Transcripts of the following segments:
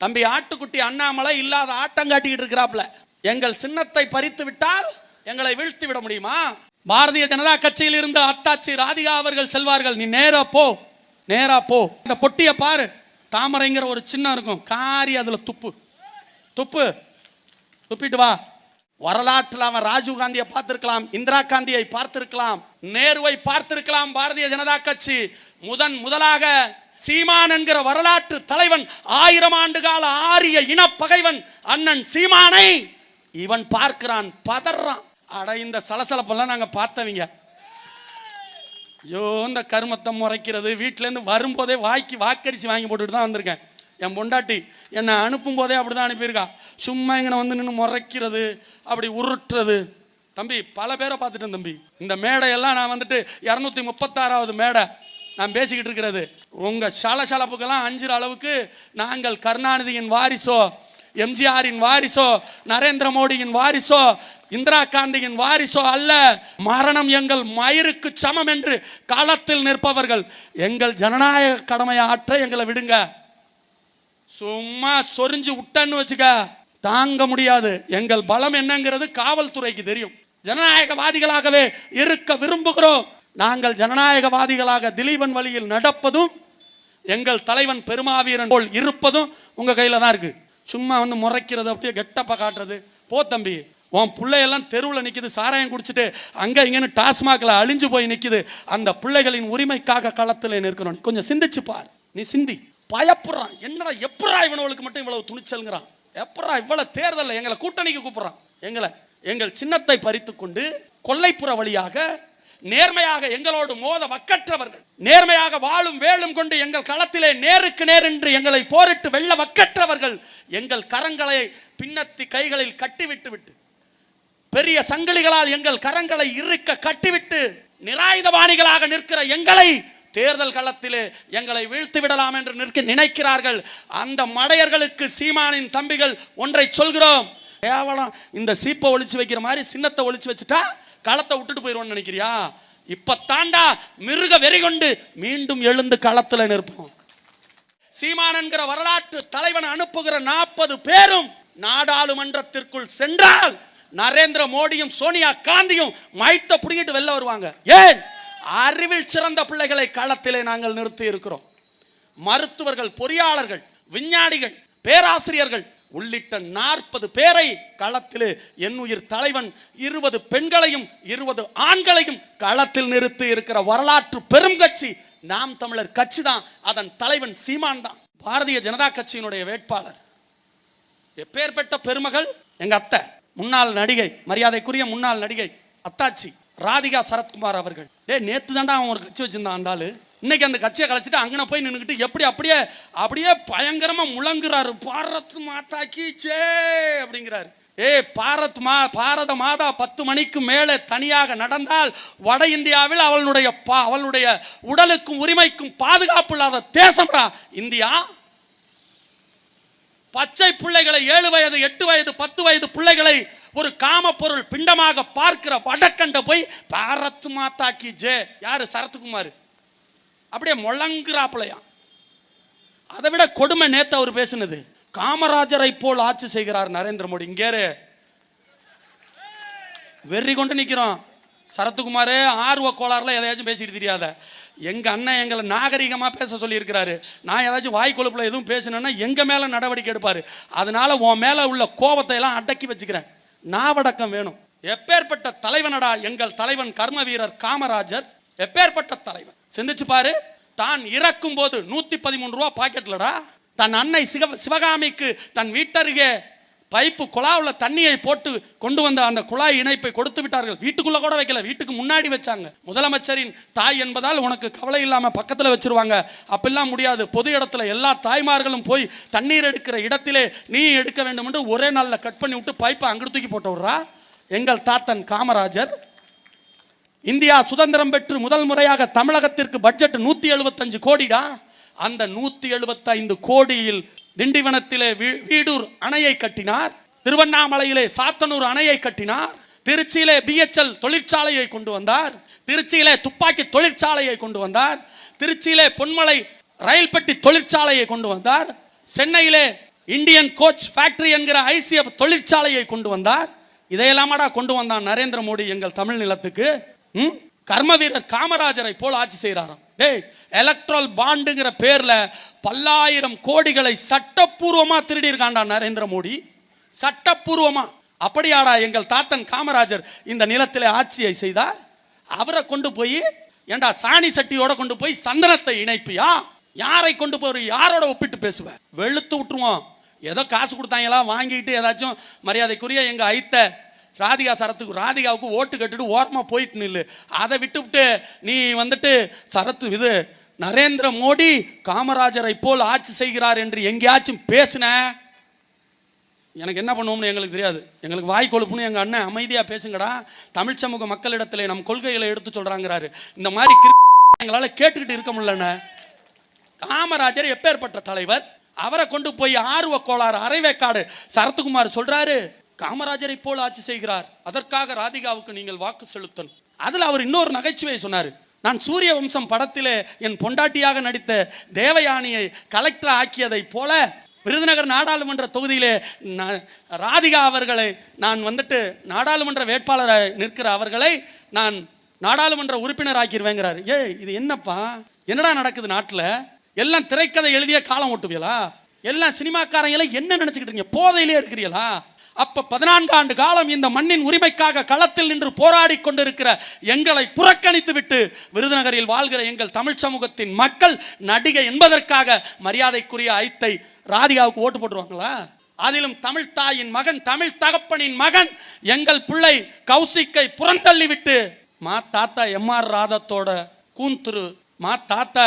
தம்பி ஆட்டுக்குட்டி அண்ணாமலை இல்லாத ஆட்டம் காட்டிக்கிட்டு இருக்கிறாப்ல எங்கள் சின்னத்தை பறித்து விட்டால் எங்களை வீழ்த்தி விட முடியுமா? பாரதிய ஜனதா கட்சியில் இருந்த அத்தாச்சி ராதிகா அவர்கள் செல்வார்கள். நீ நேரா போ நேரா போ. இந்த பொட்டியை பாரு. தாமரைங்கிற ஒரு சின்னம் இருக்கும். காரி அதுல துப்பு. துப்பு. துப்பிட்டு வா. வரலாற்றில் அவன் ராஜீவ் காந்தியை பார்த்திருக்கலாம் இந்திரா காந்தியை பார்த்திருக்கலாம் நேருவை பார்த்திருக்கலாம் பாரதிய ஜனதா கட்சி. முதன் முதலாக சீமான் என்கிற வரலாற்று தலைவன் ஆயிரம் ஆண்டு கால ஆரிய இனப்பகைவன் அண்ணன் சீமானை இவன் பார்க்கிறான் பதறான். அட இந்த சலசலப்பெல்லாம் நாங்க பார்த்தவங்க. ஐயோ இந்த கருமத்தை முறைக்கிறது. வீட்டிலேருந்து வரும்போதே வாய்க்கு வாக்கரிசி வாங்கி போட்டுட்டு தான் வந்திருக்கேன். என் பொண்டாட்டி என்னை அனுப்பும் போதே அப்படி தான் அனுப்பியிருக்கா. சும்மா இங்கே வந்து நின்று முறைக்கிறது அப்படி உருட்டுறது. தம்பி பல பேரை பார்த்துட்டேன் தம்பி. இந்த மேடையெல்லாம் நான் வந்துட்டு இரநூத்தி முப்பத்தாறாவது மேடை நான் பேசிக்கிட்டு இருக்கிறது. உங்கள் சலசலப்புக்கெல்லாம் அஞ்சுற அளவுக்கு நாங்கள் கருணாநிதியின் வாரிசோ எம்ஜிஆரின் வாரிசோ நரேந்திர மோடியின் வாரிசோ இந்திரா காந்தியின் வாரிசோ அல்ல. மரணம் எங்கள் மயிருக்கு சமம் என்று களத்தில் நிற்பவர்கள். எங்கள் ஜனநாயக கடமையை ஆற்ற எங்களை விடுங்க. சும்மா சொரிஞ்சு விட்டன்னு வச்சுக்க தாங்க முடியாது. எங்கள் பலம் என்னங்கிறது காவல்துறைக்கு தெரியும். ஜனநாயகவாதிகளாகவே இருக்க விரும்புகிறோம். நாங்கள் ஜனநாயகவாதிகளாக திலீபன் வழியில் நடப்பதும் எங்கள் தலைவன் பெருமாவீரன் போல் இருப்பதும் உங்கள் கையில் தான் இருக்கு. சும்மா வந்து முறைக்கிறது அப்படியே கெட்டப்பா காட்டுறது. போ தம்பி உன் பிள்ளையெல்லாம் தெருவில் நிற்கிது சாராயம் குடிச்சிட்டு அங்கே இங்கேன்னு டாஸ்மாகில் அழிஞ்சு போய் நிற்கிது அந்த பிள்ளைகளின் உரிமைக்காக களத்தில் நிற்கணும். கொஞ்சம் சிந்திச்சு பார். நீ சிந்தி. பயப்படுறான். என்னடா எப்படா இவனவளுக்கு மட்டும் இவ்வளவு துணிச்சல்ங்கிறான்? எப்படா இவ்வளோ தேர்தலில் எங்களை கூட்டணிக்கு கூப்பிட்றான்? எங்களை எங்கள் சின்னத்தை பறித்து கொண்டு கொல்லைப்புற வழியாக நேர்மையாக எங்களோடு மோத வக்கற்றவர்கள். நேர்மையாக வாழும் வேலும் கொண்டு எங்கள் களத்திலே நேருக்கு நேர் என்று எங்களை போரிட்டு வெல்ல வக்கற்றவர்கள் எங்கள் கரங்களை பின்னத்தி கைகளில் கட்டிவிட்டு விட்டு பெரிய சங்கிலிகளால் எங்கள் கரங்களை இறுக்க கட்டிவிட்டு நிராயுதபாணிகளாக நிற்கிற எங்களை தேர்தல் களத்திலே எங்களை வீழ்த்து விடலாம் என்று நிற்க நினைக்கிறார்கள். அந்த மடையர்களுக்கு சீமானின் தம்பிகள் ஒன்றை சொல்கிறோம். கேவலம் இந்த சீப்பை ஒழிச்சு வைக்கிற மாதிரி சின்னத்தை ஒழிச்சு வச்சுட்டா களத்தை விட்டுட்டு போயிடுவோம்னு நினைக்கிறியா? இப்போ தாண்டா மிருக வெறி கொண்டு மீண்டும் எழுந்து களத்தில் நிற்போம். சீமான் என்கிற வரலாற்று தலைவன் அனுப்புகிற நாற்பது பேரும் நாடாளுமன்றத்திற்குள் சென்றால் நரேந்திர மோடியும் சோனியா காந்தியும் மைத்த புடிங்கிட்டு வெளில வருவாங்க. ஏன்? அறிவில் சிறந்த பிள்ளைகளை களத்திலே நாங்கள் நிறுத்தி இருக்கிறோம். மருத்துவர்கள் பொறியாளர்கள் விஞ்ஞானிகள் பேராசிரியர்கள் உள்ளிட்ட நாற்பது பேரை களத்தில் என் உயிர் தலைவன் இருபது பெண்களையும் இருபது ஆண்களையும் களத்தில் நிறுத்தி இருக்கிற வரலாற்று பெரும் கட்சி நாம் தமிழர் கட்சி தான். அதன் தலைவன் சீமான் தான். பாரதிய ஜனதா கட்சியினுடைய வேட்பாளர். எப்பேற்பட்ட பெருமகள்? எங்க அத்தை முன்னாள் நடிகை மரியாதைக்குரிய முன்னாள் நடிகை அத்தாச்சி ராதிகா சரத்குமார் அவர்கள். டேய் நேத்து தாண்டா அவன் ஒரு கட்சி வச்சிருந்தான் அந்த ஆளு. இன்னைக்கு அந்த கட்சியை கலைச்சிட்டு அங்கன போய் நின்றுக்கிட்டு எப்படி அப்படியே அப்படியே பயங்கரமாக முழங்குறாரு. பாரத் மாதா கீச்சே அப்படிங்கிறாரு. ஏய் பாரத் மா பாரத மாதா பத்து மணிக்கு மேலே தனியாக நடந்தால் வட இந்தியாவில் அவளுடைய பா- அவளுடைய உடலுக்கும் உரிமைக்கும் பாதுகாப்பு இல்லாத தேசம்டா இந்தியா? பச்சை பிள்ளைகளை ஏழு வயது எட்டு வயது பத்து வயது பிள்ளைகளை ஒரு காம பொருள் பிண்டமாக பார்க்கிற வடக்கண்ட போய் பாரத் மாதா கி ஜே. யாரு? சரத்குமார். அப்படியே முழங்குறாப்புலையாம் அதை விட கொடுமை நேத்து அவர் பேசினது. காமராஜரை போல் ஆட்சி செய்கிறார் நரேந்திர மோடி. இங்கேரு வெறி கொண்டு நிற்கிறோம் சரத்குமார் ஆர்வ கோளாறுல எதையாச்சும் பேசிட்டு தெரியாத. எங்க அண்ணன் எங்களை நாகரிகமா பேச சொல்லியிருக்கிறாரு. நான் ஏதாச்சும் வாய் கொழுப்புல எதுவும் பேசினேன்னா எங்க மேல நடவடிக்கை எடுப்பாரு? அதனால உன் மேல உள்ள கோபத்தை எல்லாம் அடக்கி வச்சுக்கிறேன். நாவடக்கம் வேணும். எப்பேற்பட்ட தலைவனடா எங்கள் தலைவன் கர்ம வீரர் காமராஜர்? எப்பேற்பட்ட தலைவன்? சிந்திச்சு பாரு. தான் இறக்கும் போது நூத்தி பதிமூணு ரூபா பாக்கெட்லடா. தன் அன்னை சிவ சிவகாமிக்கு தன் வீட்டருகே பைப்பு குழாவில் தண்ணியை போட்டு கொண்டு வந்த அந்த குழாய் இணைப்பை கொடுத்து விட்டார்கள். வீட்டுக்குள்ள கூட வைக்கல. வீட்டுக்கு முன்னாடி வச்சாங்க. முதலமைச்சரின் தாய் என்பதால் உனக்கு கவலை இல்லாமல் பக்கத்தில் வச்சிருவாங்க. அப்படிலாம் முடியாது. பொது இடத்துல எல்லா தாய்மார்களும் போய் தண்ணீர் எடுக்கிற இடத்திலே நீ எடுக்க வேண்டும் என்று ஒரே நாளில் கட் பண்ணி விட்டு பைப்பை அங்கிட்டு தூக்கி போட்டு விட்றா எங்கள் தாத்தன் காமராஜர். இந்தியா சுதந்திரம் பெற்று முதல் முறையாக தமிழகத்திற்கு பட்ஜெட் நூத்தி எழுபத்தஞ்சு கோடிடா? அந்த நூத்தி எழுபத்தைந்து கோடியில் திண்டிவனத்திலே வீ- வீடூர் அணையை கட்டினார். திருவண்ணாமலையிலே சாத்தனூர் அணையை கட்டினார். திருச்சியிலே பிஎச்எல் தொழிற்சாலையை கொண்டு வந்தார். திருச்சியிலே துப்பாக்கி தொழிற்சாலையை கொண்டு வந்தார். திருச்சியிலே பொன்மலை ரயில் பெட்டி தொழிற்சாலையை கொண்டு வந்தார். சென்னையிலே இந்தியன் கோச் ஃபேக்டரி என்கிற ஐசிஎஃப் தொழிற்சாலையை கொண்டு வந்தார். இதையெல்லாமாடா கொண்டு வந்தான் நரேந்திர மோடி எங்கள் தமிழ் நிலத்துக்கு? ம்? கர்ம வீரர் காமராஜரை போல் ஆட்சி செய்கிறாராம். டேய் எலக்ட்ரல் பாண்டுங்கிற பேரில் பல்லாயிரம் கோடிகளை சட்டப்பூர்வமாக திருடியிருக்காண்டா நரேந்திர மோடி. சட்டப்பூர்வமாக அப்படியாடா எங்கள் தாத்தன் காமராஜர் இந்த நிலத்தில் ஆட்சியை செய்தார்? அவரை கொண்டு போய் ஏண்டா சாணி சட்டியோட கொண்டு போய் சந்தனத்தை இணைப்பியா? யாரை கொண்டு போய் யாரோட ஒப்பிட்டு பேசுவேன் வெளுத்து விட்டுருவோம். ஏதோ காசு கொடுத்தாங்களா வாங்கிட்டு ஏதாச்சும் மரியாதைக்குரிய எங்கள் ஐத்த ராதிகா சரத்துக்கு ராதிகாவுக்கு ஓட்டு கட்டுட்டு ஓரமாக போயிட்டு நில்லு. அதை விட்டுவிட்டு நீ வந்துட்டு சரத்து இது நரேந்திர மோடி காமராஜரை போல் ஆட்சி செய்கிறார் என்று எங்கேயாச்சும் பேசுன? எனக்கு என்ன பண்ணுவோம்னு எங்களுக்கு தெரியாது. எங்களுக்கு வாய் கொழுப்புன்னு எங்கள் அண்ணன் அமைதியாக பேசுங்கடா. தமிழ் சமூக மக்களிடத்தில் நம் கொள்கைகளை எடுத்து சொல்கிறாங்கிறாரு இந்த மாதிரி எங்களால் கேட்டுக்கிட்டு இருக்க முடியலண்ணே. காமராஜர் எப்பேற்பட்ட தலைவர்? அவரை கொண்டு போய் ஆர்வ கோளாறு அரைவேக்காடு சரத்குமார் சொல்கிறாரு காமராஜரை போல் ஆட்சி செய்கிறார். அதற்காக ராதிகாவுக்கு நீங்கள் வாக்கு செலுத்தணும். அதில் அவர் இன்னொரு நகைச்சுவை சொன்னார். நான் சூரிய வம்சம் படத்திலே என் பொண்டாட்டியாக நடித்த தேவயானியை கலெக்டர் ஆக்கியதைப் போல விருதுநகர் நாடாளுமன்ற தொகுதியிலே நான் ராதிகா அவர்களை நான் வந்துட்டு நாடாளுமன்ற வேட்பாளராக நிற்கிற அவர்களை நான் நாடாளுமன்ற உறுப்பினர் ஆக்கிடுவேங்கிறார் ஏய் இது என்னப்பா? என்னடா நடக்குது நாட்டில்? எல்லாம் திரைக்கதை எழுதிய காலம் ஓட்டுவீங்களா? எல்லாம் சினிமாக்காரங்களை என்ன நினச்சிக்கிட்டு இருக்கீங்க? போதையிலே இருக்கிறீங்களா? அப்போ பதினான்கு ஆண்டு காலம் இந்த மண்ணின் உரிமைக்காக களத்தில் நின்று போராடி கொண்டிருக்கிற எங்களை புறக்கணித்து விட்டு விருதுநகரில் வாழ்கிற எங்கள் தமிழ் சமூகத்தின் மக்கள் நடிகை என்பதற்காக மரியாதைக்குரிய ஐத்தை ராதிகாவுக்கு ஓட்டு போட்டுருவாங்களா? அதிலும் தமிழ் தாயின் மகன் தமிழ் தகப்பனின் மகன் எங்கள் பிள்ளை கௌசிக்கை புறந்தள்ளி விட்டு மா தாத்தா எம் ஆர் ராதத்தோட கூந்துரு మా తాత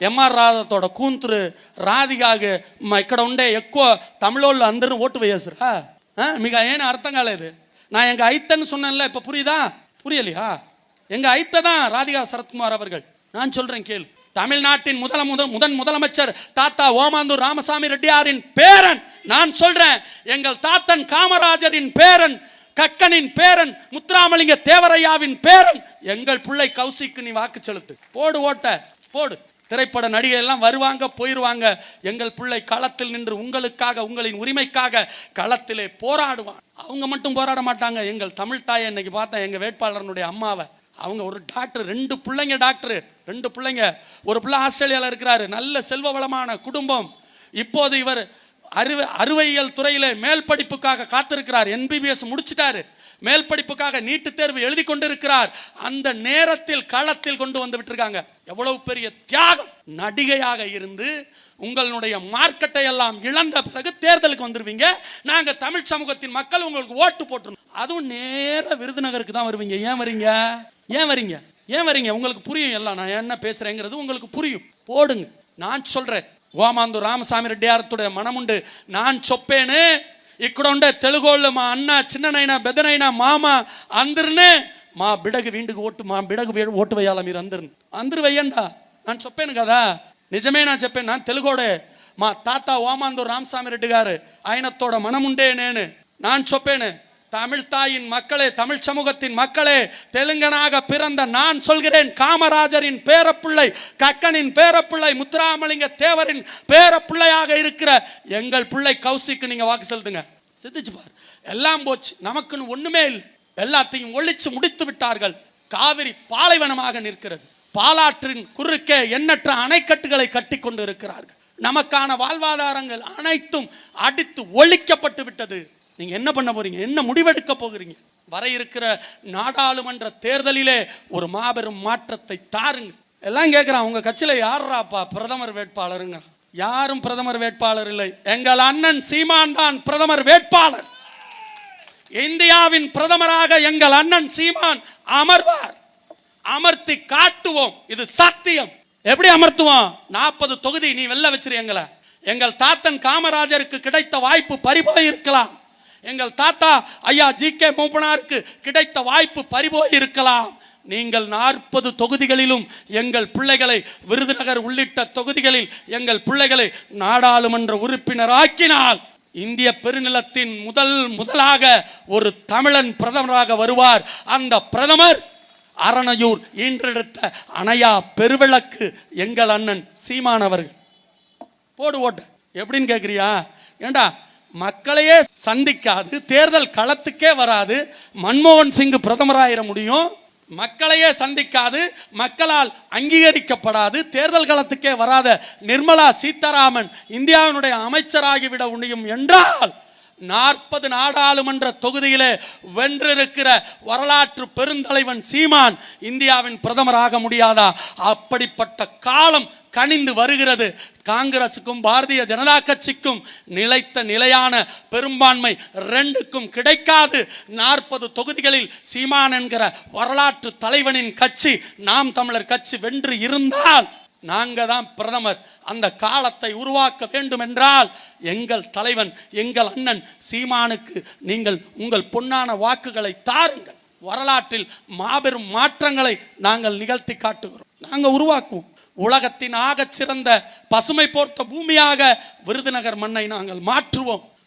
ఎంఆర్ రాధతోడ కూతురు రాధిగాగే మా ఇక్కడ உண்டே எக்கோ தமிழோல் అందరూ ஓட்டு వేయసురా மிக ஏன் அர்த்தம் காலது நான் எங்கள் ஐத்தன்னு சொன்னேன்ல இப்போ புரியுதா? புரியலையா? எங்கள் ஐத்த தான் ராதிகா சரத்குமார் அவர்கள். நான் சொல்கிறேன் கேள். தமிழ்நாட்டின் முதல முதல் முதன் முதலமைச்சர் தாத்தா ஓமாந்தூர் ராமசாமி ரெட்டியாரின் பேரன். நான் சொல்கிறேன் எங்கள் தாத்தன் காமராஜரின் பேரன் கக்கனின் பேரன் முத்துராமலிங்க தேவரையாவின் பேரன். எங்கள் பிள்ளை கௌசிக்கு நீ வாக்கு செலுத்து. போடு ஓட்ட போடு. திரைப்பட நடிகை எல்லாம் வருவாங்க போயிடுவாங்க எங்கள் பிள்ளை களத்தில் நின்று உங்களுக்காக உங்களின் உரிமைக்காக களத்திலே போராடுவான். அவங்க மட்டும் போராட மாட்டாங்க. எங்கள் தமிழ் தாயை இன்னைக்கு பார்த்தேன் எங்கள் வேட்பாளரனுடைய அம்மாவை. அவங்க ஒரு டாக்டர் ரெண்டு பிள்ளைங்க டாக்டர். ரெண்டு பிள்ளைங்க. ஒரு பிள்ளை ஆஸ்திரேலியாவில் இருக்கிறாரு. நல்ல செல்வ வளமான குடும்பம். இப்போது இவர் அறுவை அறுவையியல் துறையிலே மேல் படிப்புக்காக காத்திருக்கிறார். என்பிபிஎஸ் முடிச்சிட்டாரு. மேல் படிப்புக்காக நீட்டு தேர்வு எழுதி கொண்டிருக்கிறார். அந்த நேரத்தில் களத்தில் கொண்டு வந்து விட்டுருக்காங்க. எவ்வளவு பெரிய தியாகம். நடிகையாக இருந்து உங்களுடைய மார்க்கெட்டை எல்லாம் இழந்த பிறகு தேர்தலுக்கு வந்துடுவீங்க நாங்கள் தமிழ் சமூகத்தின் மக்கள் உங்களுக்கு ஓட்டு போட்டுருவோம் அதுவும் நேர விருதுநகருக்கு தான் வருவீங்க. ஏன் வரீங்க? ஏன் வரீங்க? ஏன் வரீங்க? உங்களுக்கு புரியும் எல்லாம். நான் என்ன பேசுகிறேங்கிறது உங்களுக்கு புரியும். போடுங்க. நான் சொல்கிறேன் ஓமாந்தூர் ராமசாமி ரெட்டியாரத்துடைய மனமுண்டு. நான் சொப்பேன்னு ఇక్కడ ఉండే తెలుగోళ్ళు మా అన్న చిన్ననైనా బెదనైనా మామ అందరినే మా బిడగ వీండికి ఓటు మా బిడకు ఓటు వేయాలా మీరు అందరిని? అందరు వేయండా? నేను చెప్పాను కదా. నిజమే నా చెప్పాను? నా తెలుగోడే. మా తాత ఓమాందు రామస్వామిరెడ్డి గారు ఆయనతోడ మనముండే నేను. నాన్ చొప్పేనే. தமிழ் தாயின் மக்களே தமிழ் சமூகத்தின் மக்களே தெலுங்கனாக பிறந்த நான் சொல்கிறேன். காமராஜரின் பேரப்பிள்ளை கக்கனின் பேரப்பிள்ளை முத்துராமலிங்க தேவரின் பேரப்பிள்ளையாக இருக்கிற எங்கள் பிள்ளை கௌசிக்கு நீங்கள் வாக்கு செலுத்துங்க. சிந்திச்சு பார். எல்லாம் போச்சு. நமக்குன்னு ஒன்றுமே இல்லை. எல்லாத்தையும் ஒழிச்சு முடித்து விட்டார்கள். காவிரி பாலைவனமாக நிற்கிறது. பாலாற்றின் குறுக்கே எண்ணற்ற அணைக்கட்டுகளை கட்டி கொண்டு இருக்கிறார்கள். நமக்கான வாழ்வாதாரங்கள் அனைத்தும் அடித்து ஒழிக்கப்பட்டு விட்டது. நீங்கள் என்ன பண்ண போகிறீங்க என்ன முடிவெடுக்க போகிறீங்க? வர இருக்கிற நாடாளுமன்ற தேர்தலிலே ஒரு மாபெரும் மாற்றத்தை தாருங்க எல்லாம் கேட்குறான் உங்கள் கட்சியில் யார்ராப்பா? பிரதமர் வேட்பாளருங்க. யாரும் பிரதமர் வேட்பாளர் இல்லை. எங்கள் அண்ணன் சீமான் தான் பிரதமர் வேட்பாளர். இந்தியாவின் பிரதமராக எங்கள் அண்ணன் சீமான் அமர்வார். அமர்த்தி காட்டுவோம். இது சத்தியம். எப்படி அமர்த்துவோம்? நாற்பது தொகுதி நீ வெல்ல வச்சிரு எங்களை. எங்கள் தாத்தன் காமராஜருக்கு கிடைத்த வாய்ப்பு பறிபோய் இருக்கலாம் எங்கள் தாத்தா ஐயா ஜி கே மூப்பனாருக்கு கிடைத்த வாய்ப்பு பறிபோய் இருக்கலாம் நீங்கள் நாற்பது தொகுதிகளிலும் எங்கள் பிள்ளைகளை விருதுநகர் உள்ளிட்ட தொகுதிகளில் எங்கள் பிள்ளைகளை நாடாளுமன்ற உறுப்பினர் ஆக்கினால் இந்திய பெருநிலத்தின் முதல் முதலாக ஒரு தமிழன் பிரதமராக வருவார். அந்த பிரதமர் அரணையூர் ஈன்றெடுத்த அணையா பெருவிளக்கு எங்கள் அண்ணன் சீமானவர்கள் போடு ஓட்ட. எப்படின்னு கேட்குறியா? ஏண்டா மக்களையே சந்திக்காது தேர்தல் களத்துக்கே வராது. மன்மோகன் சிங் பிரதமராயிட முடியும். மக்களையே சந்திக்காது மக்களால் அங்கீகரிக்கப்படாது தேர்தல் களத்துக்கே வராத நிர்மலா சீதாராமன் இந்தியாவினுடைய அமைச்சராகிவிட முடியும் என்றால் நாற்பது நாடாளுமன்ற தொகுதியிலே வென்றிருக்கிற வரலாற்று பெருந்தலைவன் சீமான் இந்தியாவின் பிரதமராக முடியாதா? அப்படிப்பட்ட காலம் கனிந்து வருகிறது. காங்கிரசுக்கும் பாரதிய ஜனதா கட்சிக்கும் நிலைத்த நிலையான பெரும்பான்மை ரெண்டுக்கும் கிடைக்காது. நாற்பது தொகுதிகளில் சீமான் என்கிற வரலாற்று தலைவனின் கட்சி நாம் தமிழர் கட்சி வென்று இருந்தால் நாங்கள் தான் பிரதமர். அந்த காலத்தை உருவாக்க வேண்டும் என்றால் எங்கள் தலைவன் எங்கள் அண்ணன் சீமானுக்கு நீங்கள் உங்கள் பொன்னான வாக்குகளை தாருங்கள். வரலாற்றில் மாபெரும் மாற்றங்களை நாங்கள் நிகழ்த்தி காட்டுகிறோம். நாங்கள் உருவாக்குவோம். உலகத்தின் ஆகச் சிறந்த பசுமை போர்த்த பூமியாக விருதுநகர் மண்ணை நாங்கள் மாற்றுவோம்.